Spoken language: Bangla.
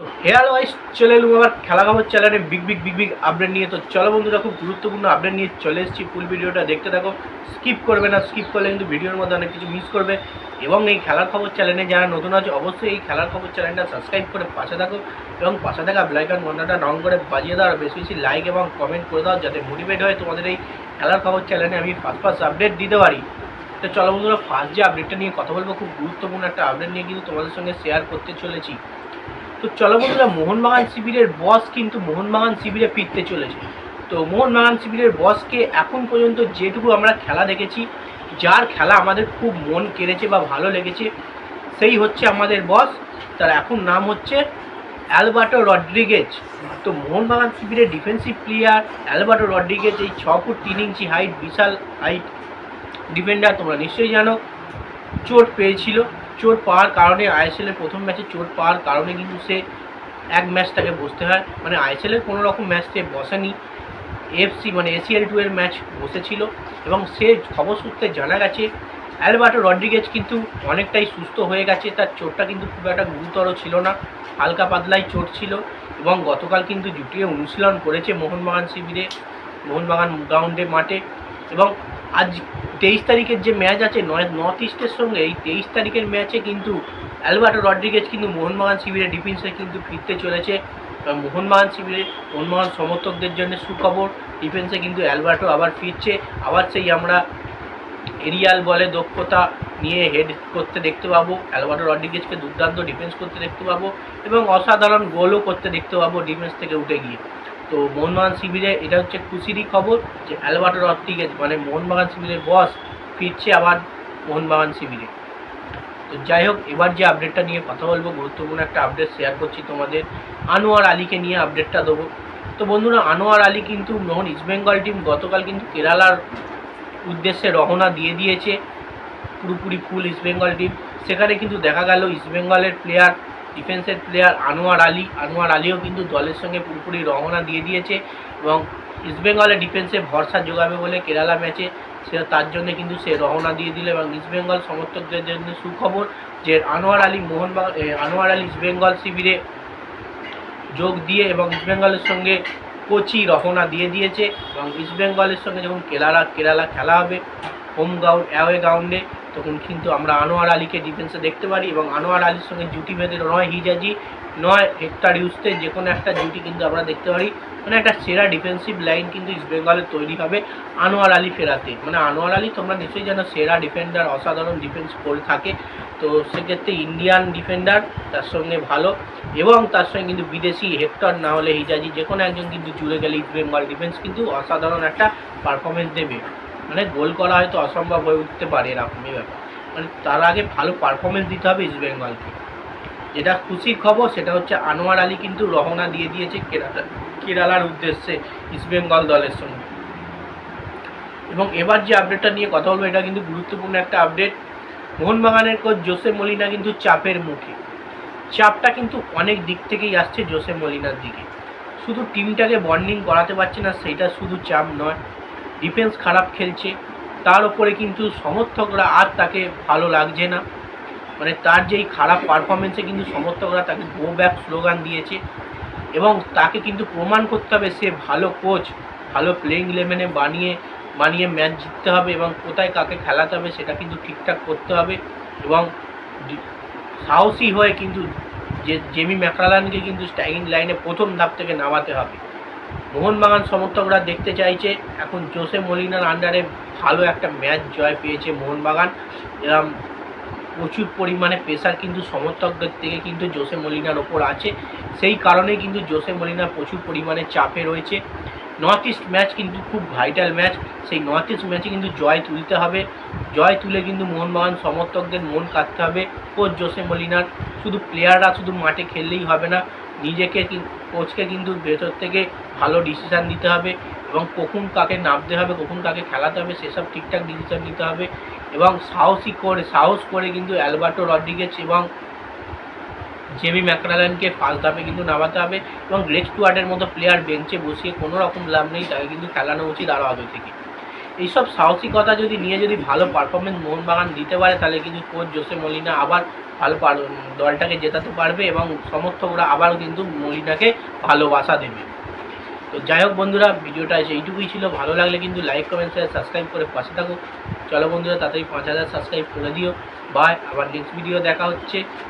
তো হেয়ার ওয়াইজ চলে এলুম আবার খেলা খবর চ্যানেলে big big big big update নিয়ে। তো চলো বন্ধুরা, খুব গুরুত্বপূর্ণ আপডেট নিয়ে চলে এসেছি ফুল ভিডিওটা। দেখতে থাকো স্কিপ করবে না স্কিপ করলে কিন্তু ভিডিওর মধ্যে অনেক কিছু মিস করবে। এবং এই খেলার খবর চ্যানেলে যারা নতুন আছে, অবশ্যই এই খেলার খবর চ্যানেলটা সাবস্ক্রাইব করে পাশে থাকো এবং পাশে থাকা ব্লাইকন ঘন্টাটা রং করে বাজিয়ে দাও। আর বেশি বেশি লাইক এবং কমেন্ট করে দাও যাতে মোটিভেট হয় তোমাদের এই খেলার খবর চ্যানেলে আমি ফার্স্ট ফার্স্ট আপডেট দিতে পারি। তো চলো বন্ধুরা ফার্স্ট যে আপডেটটা নিয়ে কথা বলব, খুব গুরুত্বপূর্ণ একটা আপডেট নিয়ে কিন্তু তোমাদের সঙ্গে শেয়ার করতে চলেছি। তো চলো বন্ধুরা, মোহনবাগান শিবিরের বস কিন্তু মোহনবাগান শিবিরে ফিরতে চলেছে। তো মোহনবাগান শিবিরের বসকে এখন পর্যন্ত যেটুকু আমরা খেলা দেখেছি, যার খেলা আমাদের খুব মন কেড়েছে বা ভালো লেগেছে, সেই হচ্ছে আমাদের বস তার এখন নাম হচ্ছে অ্যালবার্টো রড্রিগেজ। তো মোহনবাগান শিবিরের ডিফেন্সিভ প্লেয়ার অ্যালবার্টো রড্রিগেজ, এই ছ ফুট তিন ইঞ্চি হাইট বিশাল হাইট ডিফেন্ডার তোমরা নিশ্চয়ই জানো, চোট পেয়েছিল। চোট পাওয়ার কারণে আইএসএলের প্রথম ম্যাচে চোট পাওয়ার কারণে কিন্তু সে এক ম্যাচ তাকে বসতে হয়। মানে আইএসএলের কোনো রকম ম্যাচ সে বসেনি। এফসি মানে এসিএল টু এর ম্যাচ বসেছিল এবং সে খবর সূত্রে জানা গেছে, অ্যালবার্টো রড্রিগেজ কিন্তু অনেকটাই সুস্থ হয়ে গেছে। তার চোটটা কিন্তু খুব একটা গুরুতর ছিল না। হালকা পাতলাই চোট ছিল এবং গতকাল কিন্তু জুটিয়ে অনুশীলন করেছে মোহনবাগান শিবিরে, মোহনবাগান গ্রাউন্ডে মাঠে। এবং আজ তেইশ তারিখের যে ম্যাচ আছে, নয় নর্থ ইস্টের সঙ্গে এই তেইশ তারিখের ম্যাচে কিন্তু অ্যালবার্টো রড্রিগেজ কিন্তু মোহনবাগান শিবিরে ডিফেন্সে কিন্তু ফিরতে চলেছে। মোহনবাগান শিবিরে মোহনবাগান সমর্থকদের জন্য সুখবর ডিফেন্সে কিন্তু অ্যালবার্টো আবার ফিরছে। আবার সেই আমরা এরিয়াল বলে দক্ষতা নিয়ে হেড করতে দেখতে পাবো, অ্যালবার্টো রড্রিগেজকে দুর্দান্ত ডিফেন্স করতে দেখতে পাবো এবং অসাধারণ গোলও করতে দেখতে পাবো ডিফেন্স থেকে উঠে গিয়ে। তো মোহনবাগান শিবিরে এটা হচ্ছে খুশিরই খবর যে অ্যালবার্টো রড্রিগেজ মানে মোহনবাগান শিবিরের বস, ফিরছে আবার মোহনবাগান শিবিরে। তো যাই হোক, এবার যে আপডেটটা নিয়ে কথা বলব, গুরুত্বপূর্ণ একটা আপডেট শেয়ার করছি তোমাদের। আনোয়ার আলীকে নিয়ে আপডেটটা দেবো। তো বন্ধুরা, আনোয়ার আলী কিন্তু মোহন ইস্টবেঙ্গল টিম গতকাল কিন্তু কেরালার উদ্দেশ্যে রওনা দিয়ে দিয়েছে। পুরোপুরি ফুল ইস্টবেঙ্গল টিম সেখানে কিন্তু দেখা গেল ইস্টবেঙ্গলের প্লেয়ার ডিফেন্সের প্লেয়ার আনোয়ার আলী। আনোয়ার আলীও কিন্তু দলের সঙ্গে পুরোপুরি রওনা দিয়ে দিয়েছে এবং ইস্টবেঙ্গলের ডিফেন্সে ভরসা যোগাবে বলে কেরালা ম্যাচে সে তার জন্য কিন্তু সে রওনা দিয়ে দিল এবং ইস্টবেঙ্গল সমর্থকদের জন্য সুখবর যে আনোয়ার আলী মোহনবাগান আনোয়ার আলী ইস্টবেঙ্গল শিবিরে যোগ দিয়ে এবং ইস্টবেঙ্গলের সঙ্গে কোচই রওনা দিয়ে দিয়েছে এবং ইস্টবেঙ্গলের সঙ্গে যখন কেরালা কেরালা খেলা হবে হোম গ্রাউন্ড, অ্যাওয়ে গ্রাউন্ডে, তখন কিন্তু আমরা আনোয়ার আলীকে ডিফেন্সে দেখতে পারি এবং আনোয়ার আলীর সঙ্গে জুটি বেঁধে নয় হিজাজি, নয় হেক্টার ইউসতে যে কোনো একটা জুটি কিন্তু আমরা দেখতে পারি। মানে একটা সেরা ডিফেন্সিভ লাইন কিন্তু ইস্ট ইস্টবেঙ্গলে তৈরি হবে আনোয়ার আলী ফেরাতে। মানে আনোয়ার আলী তোমরা নিশ্চয়ই জানো, সেরা ডিফেন্ডার অসাধারণ ডিফেন্স করে থাকে। তো সেক্ষেত্রে ইন্ডিয়ান ডিফেন্ডার তার সঙ্গে ভালো। এবং তার সঙ্গে কিন্তু বিদেশি হেক্টর না হলে হিজাজি, যে কোনো একজন কিন্তু জুড়ে গেলে ইস্ট বেঙ্গল ডিফেন্স কিন্তু অসাধারণ একটা পারফরমেন্স দেবে। মানে গোল করা হয়তো অসম্ভব হয়ে উঠতে পারে এরকমই ব্যাপার। মানে তার আগে ভালো পারফরমেন্স দিতে হবে ইস্টবেঙ্গলকে যেটা খুশির খবর, সেটা হচ্ছে আনোয়ার আলী কিন্তু রহনা দিয়ে দিয়েছে কেরালা কেরালার উদ্দেশ্যে ইস্টবেঙ্গল দলের সঙ্গে। এবং এবার যে আপডেটটা নিয়ে কথা বলব, এটা কিন্তু গুরুত্বপূর্ণ একটা আপডেট মোহনবাগানের কোচ জোসে মলিনা কিন্তু চাপের মুখে। চাপটা কিন্তু অনেক দিক থেকেই আসছে জোসে মলিনার দিকে। শুধু টিমটাকে বন্ডিং করাতে পারছে না, সেটা শুধু চাপ নয়। ডিফেন্স খারাপ খেলছে, তার উপরে কিন্তু সমর্থকরা আর তাকে ভালো লাগছে না। মানে তার যেই খারাপ পারফরমেন্সে কিন্তু সমর্থকরা তাকে গো ব্যাক স্লোগান দিয়েছে এবং তাকে কিন্তু প্রমাণ করতে হবে সে ভালো কোচ ভালো প্লেইং ইলেভেনে বানিয়ে বানিয়ে ম্যাচ জিততে হবে এবং কোথায় কাকে খেলাতে হবে সেটা কিন্তু ঠিকঠাক করতে হবে এবং সাহসী হয়ে কিন্তু যে, জেমি ম্যাকরালানকে কিন্তু স্ট্যাগিং লাইনে প্রথম ধাপ থেকে নামাতে হবে। মোহনবাগান সমর্থকরা দেখতে চাইছে, এখন জোসে মলিনার আন্ডারে ভালো একটা ম্যাচ জয় পেয়েছে মোহনবাগান। এরম প্রচুর পরিমাণে প্রেশার কিন্তু সমর্থকদের থেকে কিন্তু জোসে মলিনার ওপর আছে। সেই কারণে কিন্তু জোসে মলিনা প্রচুর পরিমাণে চাপে রয়েছে। নর্থ ইস্ট ম্যাচ কিন্তু খুব ভাইটাল ম্যাচ সেই নর্থ ইস্ট ম্যাচে কিন্তু জয় তুলতে হবে। জয় তুলে কিন্তু মোহনবাগান সমর্থকদের মন কাটতে হবে। কোচ জোসে মলিনার শুধু প্লেয়াররা শুধু মাঠে খেললেই হবে না, নিজেকে কোচকে কিন্তু ভেতর থেকে ভালো ডিসিশান দিতে হবে এবং কখন কাকে নামতে হবে, কখন কাকে খেলাতে হবে, সেসব ঠিকঠাক ডিসিশান নিতে হবে। এবং সাহসী করে, সাহস করে কিন্তু অ্যালবার্টো রড্রিগেজ এবং জেমি ম্যাকরালানকে ফার্স্ট ধাপে কিন্তু নামাতে হবে এবং গ্রেক স্টুয়ার্টের মতো প্লেয়ার বেঞ্চে বসিয়ে কোনো রকম লাভ নেই, তাকে কিন্তু খেলানো উচিত আরও আগে থেকে। এইসব সাহসিকতা যদি নিয়ে যদি ভালো পারফরমেন্স মোহনবাগান দিতে পারে, তাহলে কিন্তু কোচ জোসে মলিনা আবার ভালো দলটাকে জেতাতে পারবে এবং সমর্থকরা আবার কিন্তু মলিনাকে ভালোবাসা দেবে। তো যাই হোক বন্ধুরা, ভিডিওটা এইটুকুই ছিল। ভালো লাগলে কিন্তু লাইক কমেন্ট শেয়ার সাবস্ক্রাইব করে পাশে থাকো। চলো বন্ধুরা, তাড়াতাড়ি পাঁচ হাজার সাবস্ক্রাইব করে দিও। বাই আবার নেক্সট ভিডিও দেখা হচ্ছে।